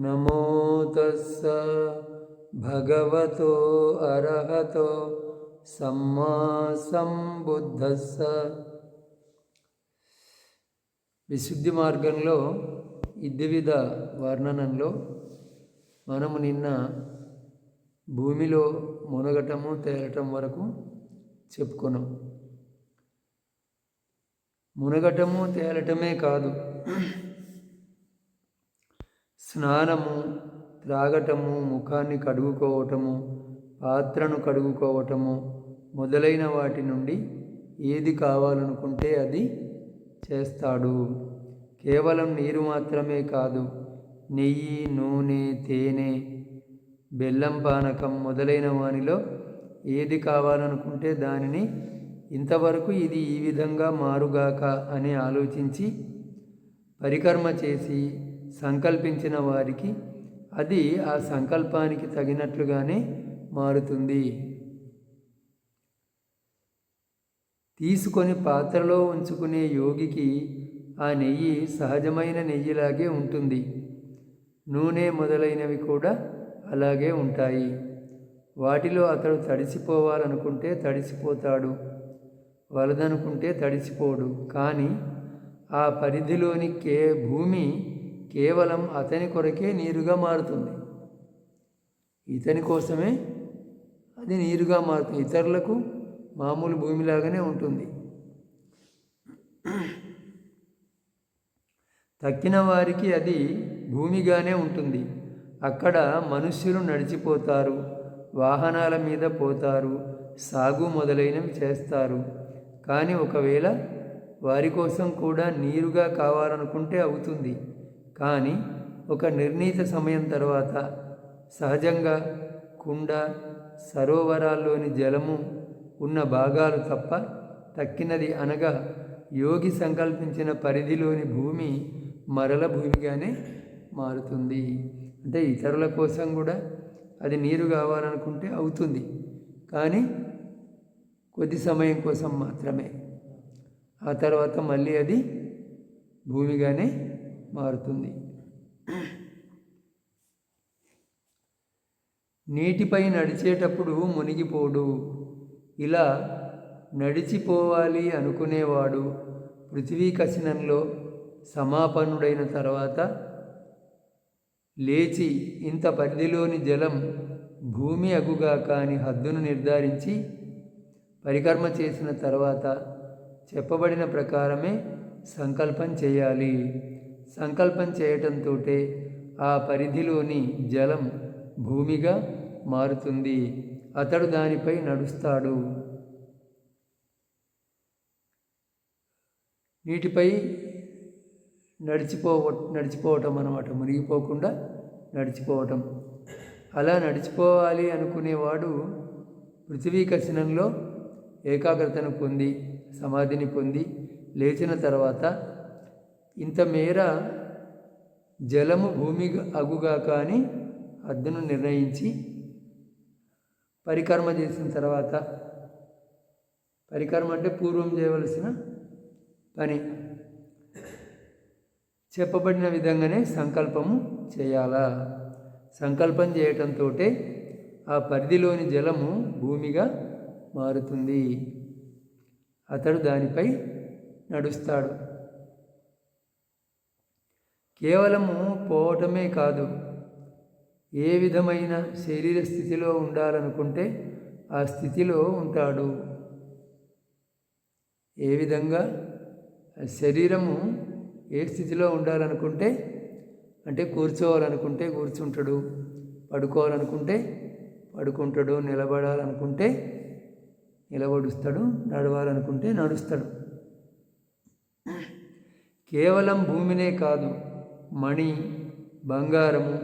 నమో తస్స భగవతో అర్హతో సమ్మా సంబుద్ధస్స. విశుద్ధి మార్గంలో ఈ వర్ణనంలో మనము నిన్న భూమిలో మునగటము తేలటం వరకు చెప్పుకున్నాం. మునగటము తేలటమే కాదు. స్నానము త్రాగటము ముఖాన్ని కడుగుకోవటము పాత్రను కడుగుకోవటము మొదలైన వాటి నుండి ఏది కావాలనుకుంటే అది చేస్తాడు. కేవలం నీరు మాత్రమే కాదు నెయ్యి నూనె తేనె బెల్లం పానకం మొదలైన వానిలో ఏది కావాలనుకుంటే దానిని ఇంతవరకు ఇది ఈ విధంగా మారుగాక అని ఆలోచించి పరికర్మ చేసి సంకల్పించిన వారికి అది ఆ సంకల్పానికి తగినట్లుగానే మారుతుంది. తీసుకొని పాత్రలో ఉంచుకునే యోగికి ఆ నెయ్యి సహజమైన నెయ్యిలాగే ఉంటుంది. నూనె మొదలైనవి కూడా అలాగే ఉంటాయి. వాటిలో అతడు తడిసిపోవాలనుకుంటే తడిసిపోతాడు. వలదనుకుంటే తడిసిపోడు. కానీ ఆ పరిధిలోని కే భూమి కేవలం అతని కొరకే నీరుగా మారుతుంది. ఇతని కోసమే అది నీరుగా మారుతుంది. ఇతరులకు మామూలు భూమిలాగానే ఉంటుంది. తక్కిన వారికి అది భూమిగానే ఉంటుంది. అక్కడ మనుష్యులు నడిచిపోతారు వాహనాల మీద పోతారు సాగు మొదలైనవి చేస్తారు. కానీ ఒకవేళ వారి కోసం కూడా నీరుగా కావాలనుకుంటే అవుతుంది. కానీ ఒక నిర్ణీత సమయం తర్వాత సహజంగా కుండ సరోవరాల్లోని జలము ఉన్న భాగాలు తప్ప తక్కినది అనగా యోగి సంకల్పించిన పరిధిలోని భూమి మరల భూమిగానే మారుతుంది. అంటే ఇతరుల కోసం కూడా అది నీరు కావాలనుకుంటే అవుతుంది. కానీ కొద్ది సమయం కోసం మాత్రమే. ఆ తర్వాత మళ్ళీ అది భూమిగానే మారుతుంది. నీటిపై నడిచేటప్పుడు మునిగిపోడు. ఇలా నడిచిపోవాలి అనుకునేవాడు పృథివీ కసినంలో సమాపన్నుడైన తర్వాత లేచి ఇంత పరిధిలోని జలం భూమి అగుగా కాని హద్దును నిర్ధారించి పరికర్మ చేసిన తర్వాత చెప్పబడిన ప్రకారమే సంకల్పం చేయాలి. సంకల్పం చేయటంతో ఆ పరిధిలోని జలం భూమిగా మారుతుంది. అతడు దానిపై నడుస్తాడు. నీటిపై నడిచిపో నడిచిపోవటం అనమాట మునిగిపోకుండా నడిచిపోవటం. అలా నడిచిపోవాలి అనుకునేవాడు పృథివీ కసినంలో ఏకాగ్రతను పొంది సమాధిని పొంది లేచిన తర్వాత ఇంత మేర జలము భూమి అగుగా కానీ అద్దెను నిర్ణయించి పరికర్మ చేసిన తర్వాత పరికర్మ అంటే పూర్వం చేయవలసిన పని. చెప్పబడిన విధంగానే సంకల్పము చేయాలా. సంకల్పం చేయటంతో ఆ పరిధిలోని జలము భూమిగా మారుతుంది. అతడు దానిపై నడుస్తాడు. కేవలము పోవటమే కాదు ఏ విధమైన శరీర స్థితిలో ఉండాలనుకుంటే ఆ స్థితిలో ఉంటాడు. ఏ విధంగా? శరీరము ఏ స్థితిలో ఉండాలనుకుంటే అంటే కూర్చోవాలనుకుంటే కూర్చుంటాడు పడుకోవాలనుకుంటే పడుకుంటాడు నిలబడాలనుకుంటే నిలబడుస్తాడు నడవాలనుకుంటే నడుస్తాడు. కేవలం భూమినే కాదు మణి బంగారము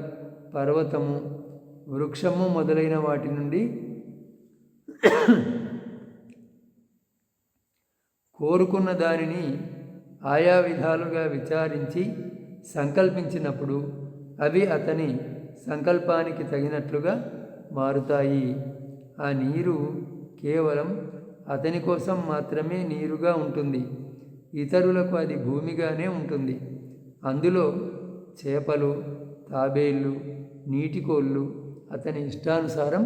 పర్వతము వృక్షము మొదలైన వాటి నుండి కోరుకున్న దానిని ఆయా విధాలుగా విచారించి సంకల్పించినప్పుడు అవి అతని సంకల్పానికి తగినట్లుగా మారుతాయి. ఆ నీరు కేవలం అతని కోసం మాత్రమే నీరుగా ఉంటుంది. ఇతరులకు అది భూమిగానే ఉంటుంది. అందులో చేపలు తాబేళ్ళు నీటికోళ్ళు అతని ఇష్టానుసారం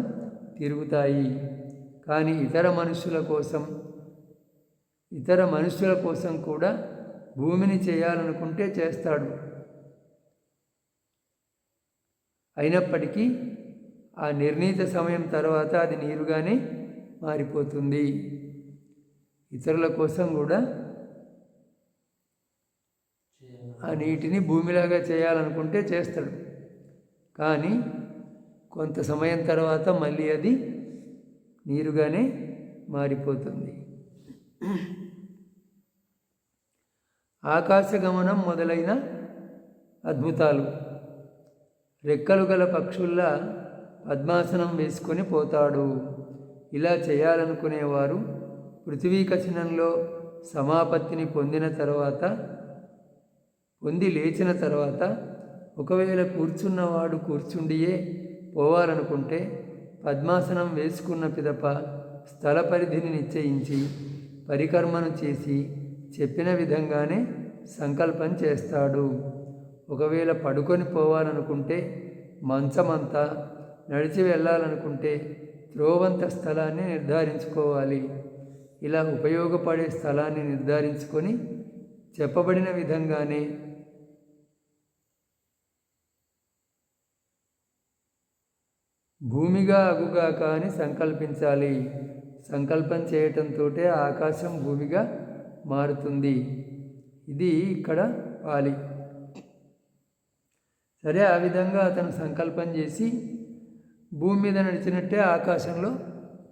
తిరుగుతాయి. కానీ ఇతర మనుషుల కోసం ఇతర మనుషుల కోసం కూడా భూమిని చేయాలనుకుంటే చేస్తాడు. అయినప్పటికీ ఆ నిర్ణీత సమయం తర్వాత అది నీరుగానే మారిపోతుంది. ఇతరుల కోసం కూడా ఆ నీటిని భూమిలాగా చేయాలనుకుంటే చేస్తాడు. కానీ కొంత సమయం తర్వాత మళ్ళీ అది నీరుగానే మారిపోతుంది. ఆకాశగమనం మొదలైన అద్భుతాలు. రెక్కలు గల పక్షుల్లా పద్మాసనం వేసుకొని పోతాడు. ఇలా చేయాలనుకునేవారు పృథివీ కచనంలో సమాపత్తిని పొందిన తర్వాత పొంది లేచిన తర్వాత ఒకవేళ కూర్చున్నవాడు కూర్చుండియే పోవాలనుకుంటే పద్మాసనం వేసుకున్న పిదప స్థల పరిధిని నిశ్చయించి పరికర్మను చేసి చెప్పిన విధంగానే సంకల్పం చేస్తాడు. ఒకవేళ పడుకొని పోవాలనుకుంటే మంచమంతా నడిచి వెళ్ళాలనుకుంటే త్రోవంత స్థలాన్ని నిర్ధారించుకోవాలి. ఇలా ఉపయోగపడే స్థలాన్ని నిర్ధారించుకొని చెప్పబడిన విధంగానే భూమిగా అగుగాక అని సంకల్పించాలి. సంకల్పం చేయటంతో ఆకాశం భూమిగా మారుతుంది. ఇది ఇక్కడ వాలి. సరే ఆ విధంగా అతను సంకల్పం చేసి భూమి మీద నడిచినట్టే ఆకాశంలో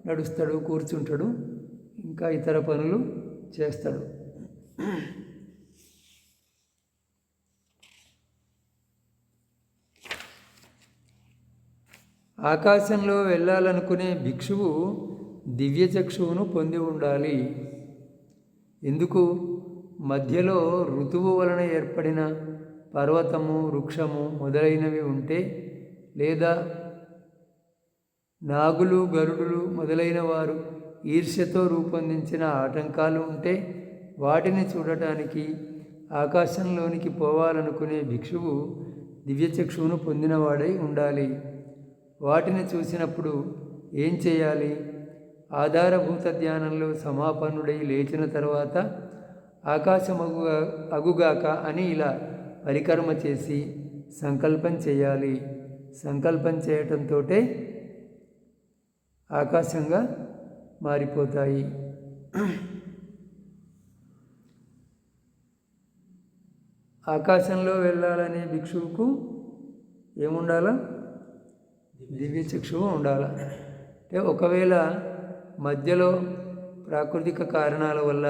నడుస్తాడు కూర్చుంటాడు ఇంకా ఇతర పనులు చేస్తాడు. ఆకాశంలో వెళ్ళాలనుకునే భిక్షువు దివ్యచక్షువును పొంది ఉండాలి. ఎందుకు? మధ్యలో ఋతువు వలన ఏర్పడిన పర్వతము వృక్షము మొదలైనవి ఉంటే లేదా నాగులు గరుడులు మొదలైన వారు ఈర్ష్యతో రూపొందించిన ఆటంకాలు ఉంటే వాటిని చూడటానికి ఆకాశంలోనికి పోవాలనుకునే భిక్షువు దివ్యచక్షువును పొందినవాడై ఉండాలి. వాటిని చూసినప్పుడు ఏం చేయాలి? ఆధారభూత ధ్యానంలో సమాపన్నుడై లేచిన తర్వాత ఆకాశమగు అగుగాక అని ఇలా పరికర్మ చేసి సంకల్పం చేయాలి. సంకల్పం చేయటంతో ఆకాశంగా మారిపోతాయి. ఆకాశంలో వెళ్ళాలనే భిక్షువుకు ఏముండాలా? దివ్య చక్షువు ఉండాలి. అంటే ఒకవేళ మధ్యలో ప్రాకృతిక కారణాల వల్ల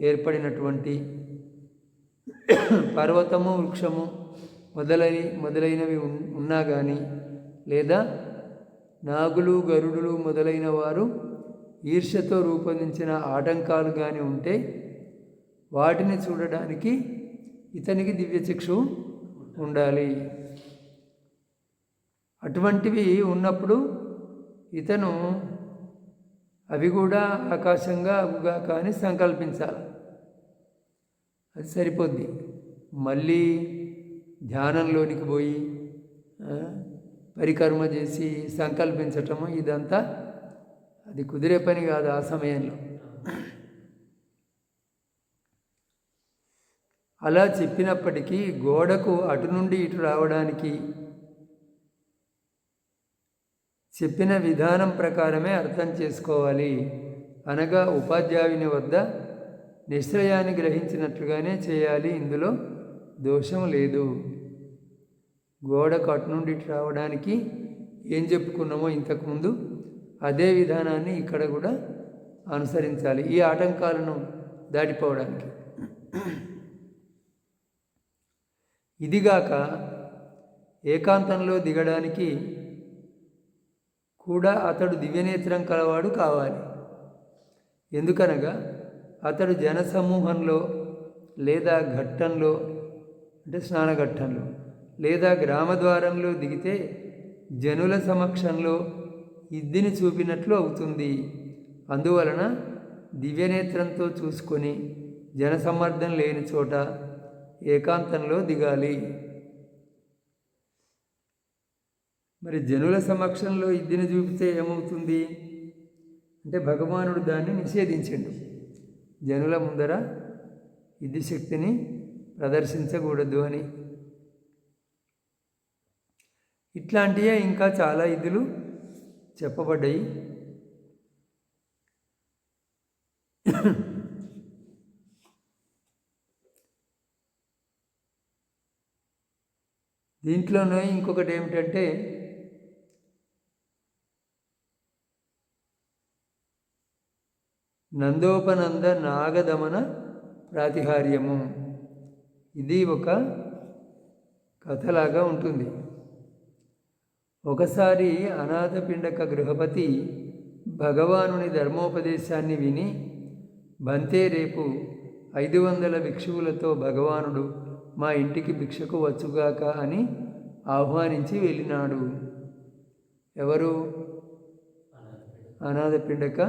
ఏర్పడినటువంటి పర్వతము వృక్షము మొదలై మొదలైనవి ఉన్నా కానీ లేదా నాగులు గరుడులు మొదలైన వారు ఈర్ష్యతో రూపొందించిన ఆటంకాలు కానీ ఉంటే వాటిని చూడడానికి ఇతనికి దివ్యచక్షు ఉండాలి. అటువంటివి ఉన్నప్పుడు ఇతను అవి కూడా ఆకాశంగా అగుగా కానీ సంకల్పించాలి. అది సరిపోద్ది. మళ్ళీ ధ్యానంలోనికి పోయి పరికర్మ చేసి సంకల్పించటము ఇదంతా అది కుదిరే పని కాదు ఆ సమయంలో. అలా చెప్పినప్పటికీ గోడకు అటు నుండి ఇటు రావడానికి చెప్పిన విధానం ప్రకారమే అర్థం చేసుకోవాలి. అనగా ఉపాధ్యాయుని వద్ద నిశ్చయాన్ని గ్రహించినట్లుగానే చేయాలి. ఇందులో దోషం లేదు. గోడ కట్టు నుండి రావడానికి ఏం చెప్పుకున్నామో ఇంతకుముందు అదే విధానాన్ని ఇక్కడ కూడా అనుసరించాలి. ఈ ఆటంకాలను దాటిపోవడానికి. ఇదిగాక ఏకాంతంలో దిగడానికి కూడా అతడు దివ్యనేత్రం కలవాడు కావాలి. ఎందుకనగా అతడు జనసమూహంలో లేదా ఘట్టంలో అంటే స్నానఘట్టంలో లేదా గ్రామద్వారంలో దిగితే జనుల సమక్షంలో ఇద్దిని చూపినట్లు అవుతుంది. అందువలన దివ్యనేత్రంతో చూసుకొని జనసమ్మర్దం లేని చోట ఏకాంతంలో దిగాలి. మరి జనుల సమక్షంలో ఇద్దిని చూపితే ఏమవుతుంది? అంటే భగవానుడు దాన్ని నిషేధించండు. జనుల ముందర ఇది శక్తిని ప్రదర్శించకూడదు అని. ఇట్లాంటివే ఇంకా చాలా ఇదులు చెప్పబడ్డాయి. దీంట్లోనే ఇంకొకటి ఏమిటంటే నందోపనంద నాగదమన ప్రాతిహార్యము. ఇది ఒక కథలాగా ఉంటుంది. ఒకసారి అనాథపిండక గృహపతి భగవానుని ధర్మోపదేశాన్ని విని బంతే రేపు ఐదు వందల భిక్షువులతో భగవానుడు మా ఇంటికి భిక్షకు వచ్చుగాక అని ఆహ్వానించి వెళ్ళినాడు. ఎవరు? అనాథపిండక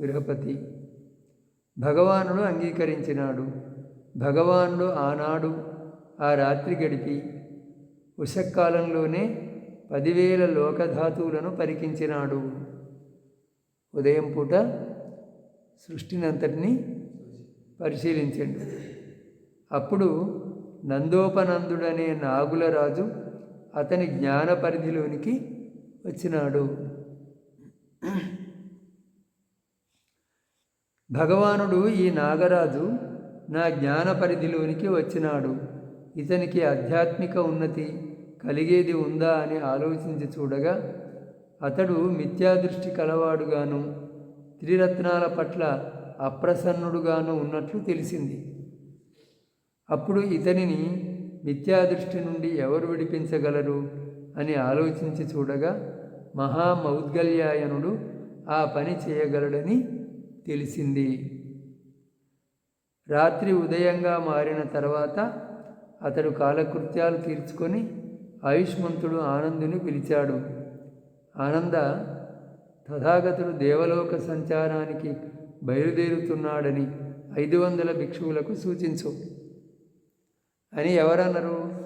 గృహపతి. భగవానుడు అంగీకరించినాడు. భగవానుడు ఆనాడు ఆ రాత్రి గడిపి ఉషకాలంలోనే పదివేల లోకధాతువులను పరికించినాడు. ఉదయం పూట సృష్టినంతటిని పరిశీలించండు. అప్పుడు నందోపనందుడనే నాగుల రాజు అతని జ్ఞాన పరిధిలోనికి వచ్చినాడు. భగవానుడు ఈ నాగరాజు నా జ్ఞాన పరిధిలోనికి వచ్చినాడు. ఇతనికి ఆధ్యాత్మిక ఉన్నతి కలిగేది ఉందా అని ఆలోచించి చూడగా అతడు మిథ్యాదృష్టి కలవాడుగాను త్రిరత్నాల పట్ల అప్రసన్నుడుగాను ఉన్నట్లు తెలిసింది. అప్పుడు ఇతనిని మిథ్యాదృష్టి నుండి ఎవరు విడిపించగలరు అని ఆలోచించి చూడగా మహామౌద్గల్యాయనుడు ఆ పని చేయగలడని తెలిసింది. రాత్రి ఉదయంగా మారిన తర్వాత అతడు కాలకృత్యాలు తీర్చుకొని ఆయుష్మంతుడు ఆనందుని పిలిచాడు. ఆనంద తథాగతుడు దేవలోక సంచారానికి బయలుదేరుతున్నాడని ఐదు వందల భిక్షువులకు సూచించు. అని ఎవరన్నారు?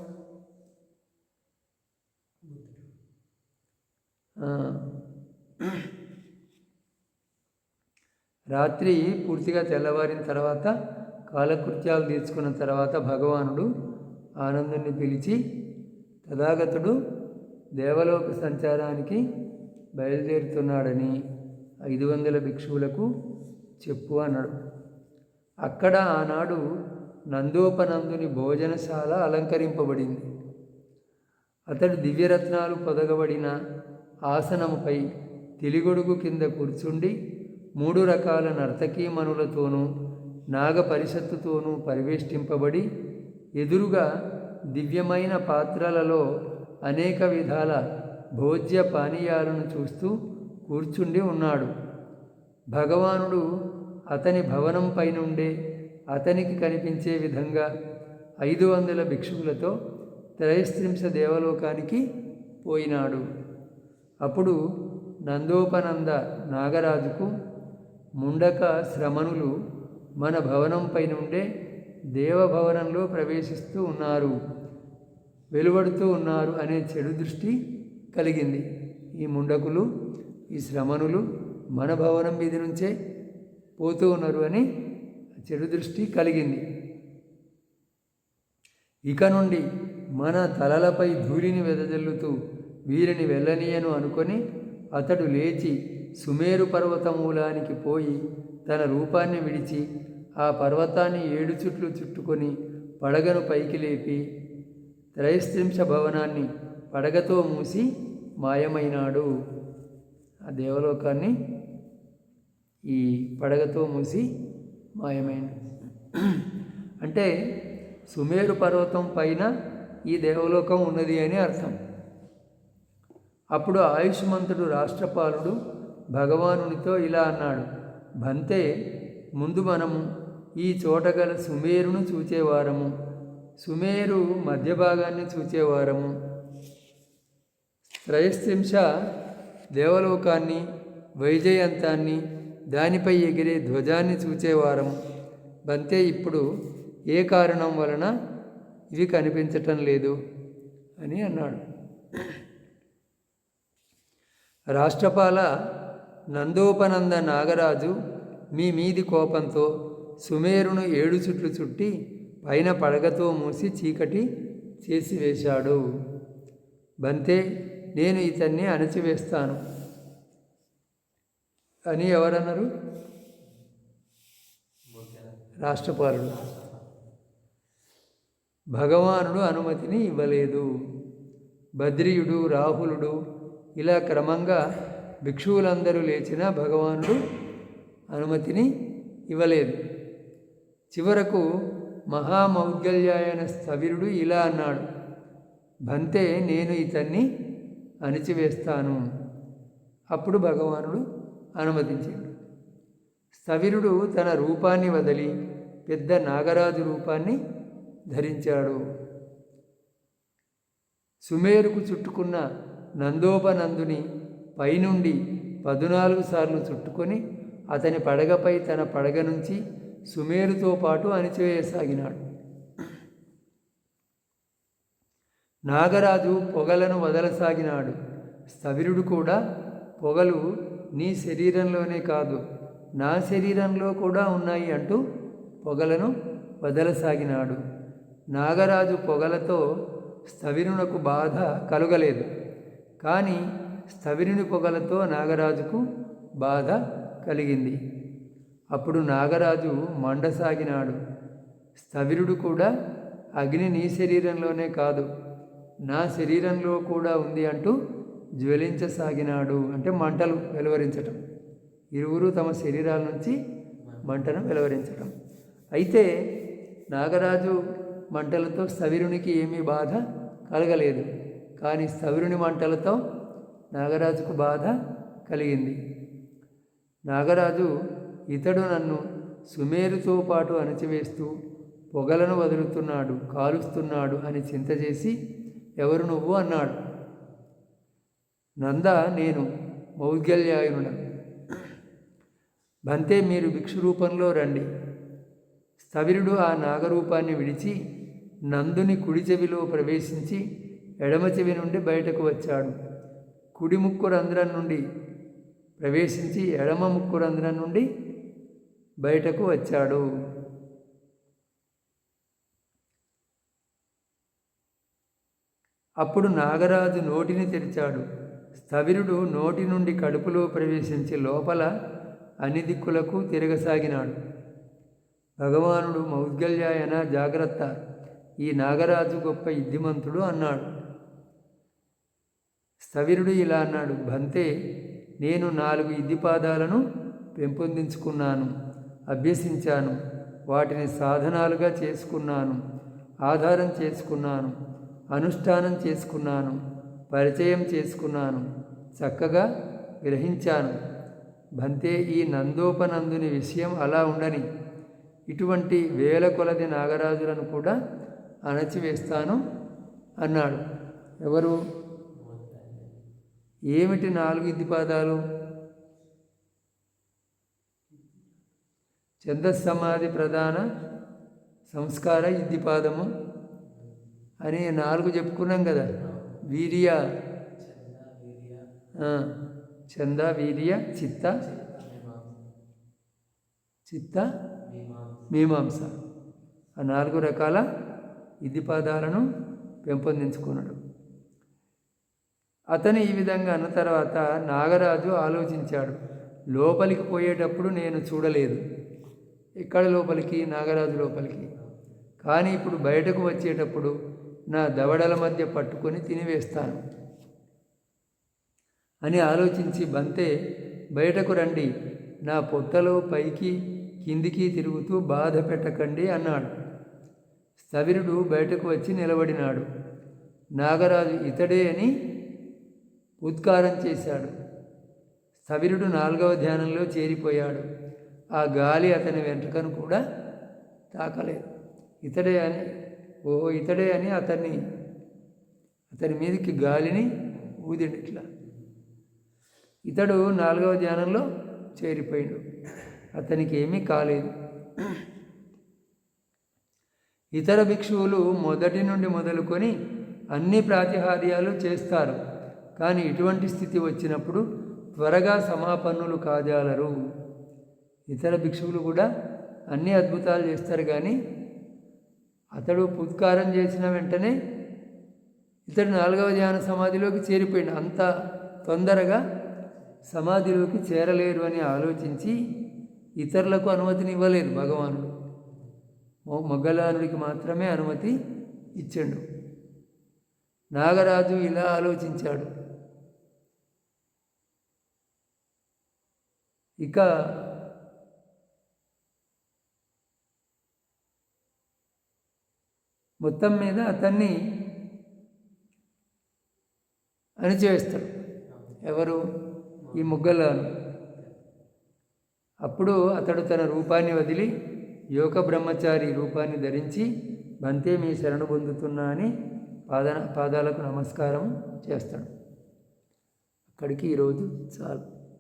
రాత్రి పూర్తిగా తెల్లవారిన తర్వాత కాలకృత్యాలు తీర్చుకున్న తర్వాత భగవానుడు ఆనందుని పిలిచి తథాగతుడు దేవలోక సంచారానికి బయలుదేరుతున్నాడని ఐదు వందల భిక్షువులకు చెప్పు అన్నాడు. అక్కడ ఆనాడు నందోపనందుని భోజనశాల అలంకరింపబడింది. అతడు దివ్యరత్నాలు పొదగబడిన ఆసనముపై తెలుగొడుగు కింద కూర్చుండి మూడు రకాల నర్తకీమణులతోనూ నాగ పరిషత్తుతోనూ పరివేష్టింపబడి ఎదురుగా దివ్యమైన పాత్రలలో అనేక విధాల భోజ్య పానీయాలను చూస్తూ కూర్చుండి ఉన్నాడు. భగవానుడు అతని భవనం పైనుండే అతనికి కనిపించే విధంగా ఐదు వందల భిక్షువులతో త్రయస్త్రింశ దేవలోకానికి పోయినాడు. అప్పుడు నందోపనంద నాగరాజుకు ముండక శ్రమణులు మన భవనంపై నుండే దేవభవనంలో ప్రవేశిస్తూ ఉన్నారు వెలువడుతూ ఉన్నారు అనే చెడు దృష్టి కలిగింది. ఈ ముండకులు ఈ శ్రమణులు మన భవనం మీద నుంచే పోతూ ఉన్నారు అని చెడు దృష్టి కలిగింది. ఇక నుండి మన తలలపై ధూళిని వెదజల్లుతూ వీరిని వెళ్ళనీయను అనుకొని అతడు లేచి సుమేరు పర్వతమూలానికి పోయి తన రూపాన్ని విడిచి ఆ పర్వతాన్ని ఏడు చుట్లు చుట్టుకొని పడగను పైకి లేపి త్రైస్త్రింశ భవనాన్ని పడగతో మూసి మాయమైనాడు. ఆ దేవలోకాన్ని ఈ పడగతో మూసి మాయమైంది. అంటే సుమేరు పర్వతం పైన ఈ దేవలోకం ఉన్నది అని అర్థం. అప్పుడు ఆయుష్మంతుడు రాష్ట్రపాలుడు భగవానునితో ఇలా అన్నాడు భంతే ముందు మనము ఈ చోట గల సుమేరును చూచేవారము. సుమేరు మధ్య భాగాన్ని చూచేవారము. త్రయస్త్రింశ దేవలోకాన్ని వైజయంతాన్ని దానిపై ఎగిరే ధ్వజాన్ని చూచేవారము. బంతే ఇప్పుడు ఏ కారణం వలన ఇవి కనిపించటం లేదు? అని అన్నాడు. రాష్ట్రపాల నందోపనంద నాగరాజు మీ మీది కోపంతో సుమేరును ఏడు చుట్లు చుట్టి పైన పడగతో మూసి చీకటి చేసి వేశాడు. బంతే నేను ఇతన్ని అణచివేస్తాను. అని ఎవరన్నారు? రాష్ట్రపాలుడు. భగవానుడు అనుమతిని ఇవ్వలేదు. బద్రియుడు రాహులుడు ఇలా క్రమంగా భిక్షువులందరూ లేచిన భగవానుడు అనుమతిని ఇవ్వలేదు. చివరకు మహామౌద్గల్యాయన స్థవిరుడు ఇలా అన్నాడు భంతే నేను ఇతన్ని అణిచివేస్తాను. అప్పుడు భగవానుడు అనుమతించాడు. స్థవిరుడు తన రూపాన్ని వదిలి పెద్ద నాగరాజు రూపాన్ని ధరించాడు. సుమేరుకు చుట్టుకున్న నందోపనందుని పైనుండి పదునాలుగు సార్లు చుట్టుకొని అతని పడగపై తన పడగ నుంచి సుమేరుతో పాటు అణిచివేయసాగినాడు. నాగరాజు పొగలను వదలసాగినాడు. స్థవిరుడు కూడా పొగలు నీ శరీరంలోనే కాదు నా శరీరంలో కూడా ఉన్నాయి అంటూ పొగలను వదలసాగినాడు. నాగరాజు పొగలతో స్థవిరునకు బాధ కలుగలేదు. కానీ స్థవిరుని పొగలతో నాగరాజుకు బాధ కలిగింది. అప్పుడు నాగరాజు మండసాగినాడు. స్థవిరుడు కూడా అగ్ని నీ శరీరంలోనే కాదు నా శరీరంలో కూడా ఉంది అంటూ జ్వలించసాగినాడు అంటే మంటలు వెలువరించటం. ఇరువురు తమ శరీరాల నుంచి మంటను వెలువరించటం. అయితే నాగరాజు మంటలతో స్థవిరునికి ఏమీ బాధ కలగలేదు. కానీ స్థవిరుని మంటలతో నాగరాజుకు బాధ కలిగింది. నాగరాజు ఇతడు నన్ను సుమేరుతో పాటు అణచివేస్తూ పొగలను వదులుతున్నాడు కాలుస్తున్నాడు అని చింత చేసి ఎవరు నువ్వు? అన్నాడు. నంద నేను మౌద్గల్యాయునుడ బంతే మీరు భిక్షు రూపంలో రండి. స్థవిరుడు ఆ నాగరూపాన్ని విడిచి నందుని కుడి చెవిలో ప్రవేశించి ఎడమ చెవి నుండి బయటకు వచ్చాడు. కుడి ముక్కు రంధ్రం నుండి ప్రవేశించి ఎడమ ముక్కు రంధ్రం నుండి బయటకు వచ్చాడు. అప్పుడు నాగరాజు నోటిని తెరిచాడు. స్థవిరుడు నోటి నుండి కడుపులో ప్రవేశించి లోపల అన్ని దిక్కులకు తిరగసాగినాడు. భగవానుడు మౌద్గల్యాయన జాగ్రత్త ఈ నాగరాజు గొప్ప యుద్ధిమంతుడు అన్నాడు. స్థవిరుడు ఇలా అన్నాడు బంతే నేను నాలుగు ఇద్దిపాదాలను పెంపొందించుకున్నాను అభ్యసించాను వాటిని సాధనాలుగా చేసుకున్నాను ఆధారం చేసుకున్నాను అనుష్ఠానం చేసుకున్నాను పరిచయం చేసుకున్నాను చక్కగా గ్రహించాను. బంతే ఈ నందోపనందుని విషయం అలా ఉండని. ఇటువంటి వేల కొలది నాగరాజులను కూడా అణచివేస్తాను అన్నాడు. ఎవరు? ఏమిటి నాలుగు ఇద్దిపాదాలు సమాధి ప్రధాన సంస్కార ఇద్దిపాదము అని నాలుగు చెప్పుకున్నాం కదా. వీర్య. చంద వీర్య చిత్త. చిత్త మీమాంస. ఆ నాలుగు రకాల ఇద్దిపాదాలను పెంపొందించుకున్నాడు. అతను ఈ విధంగా అన్న తర్వాత నాగరాజు ఆలోచించాడు. లోపలికి పోయేటప్పుడు నేను చూడలేదు. ఇక్కడ లోపలికి? నాగరాజు లోపలికి. కానీ ఇప్పుడు బయటకు వచ్చేటప్పుడు నా దవడల మధ్య పట్టుకొని తినివేస్తాను. అని ఆలోచించి బంతే బయటకు రండి. నా పొట్టలో పైకి కిందికి తిరుగుతూ బాధ పెట్టకండి అన్నాడు. స్థవిరుడు బయటకు వచ్చి నిలబడినాడు. నాగరాజు ఇతడే అని ఉత్కారం చేశాడు. సవిరుడు నాలుగవ ధ్యానంలో చేరిపోయాడు. ఆ గాలి అతని వెంట్రుకను కూడా తాకలేదు. ఇతడే అని ఓ ఇతడే అని అతన్ని అతని మీదకి గాలిని ఊదిండు ఇట్లా ఇతడు నాలుగవ ధ్యానంలో చేరిపోయాడు. అతనికి ఏమీ కాలేదు. ఇతర భిక్షువులు మొదటి నుండి మొదలుకొని అన్ని ప్రాతిహార్యాలు చేస్తారు. కానీ ఇటువంటి స్థితి వచ్చినప్పుడు త్వరగా సమాపన్నులు కాజాలరు. ఇతర భిక్షువులు కూడా అన్ని అద్భుతాలు చేస్తారు కానీ అతడు పుత్కారం చేసిన వెంటనే ఇతడు నాలుగవ ధ్యాన సమాధిలోకి చేరిపోయింది అంత తొందరగా సమాధిలోకి చేరలేరు అని ఆలోచించి ఇతరులకు అనుమతిని ఇవ్వలేదు భగవానుడు. మొగ్గలానుడికి మాత్రమే అనుమతి ఇచ్చాడు. నాగరాజు ఇలా ఆలోచించాడు. ఇక మొత్తం మీద అతన్ని అణిచివేస్తాడు ఎవరు? ఈ ముగ్గలాను అప్పుడు అతడు తన రూపాన్ని వదిలి యోగ బ్రహ్మచారి రూపాన్ని ధరించి బంతే మీ శరణు పొందుతున్నా అని పాద పాదాలకు నమస్కారం చేస్తాడు. అక్కడికి ఈరోజు చాలు.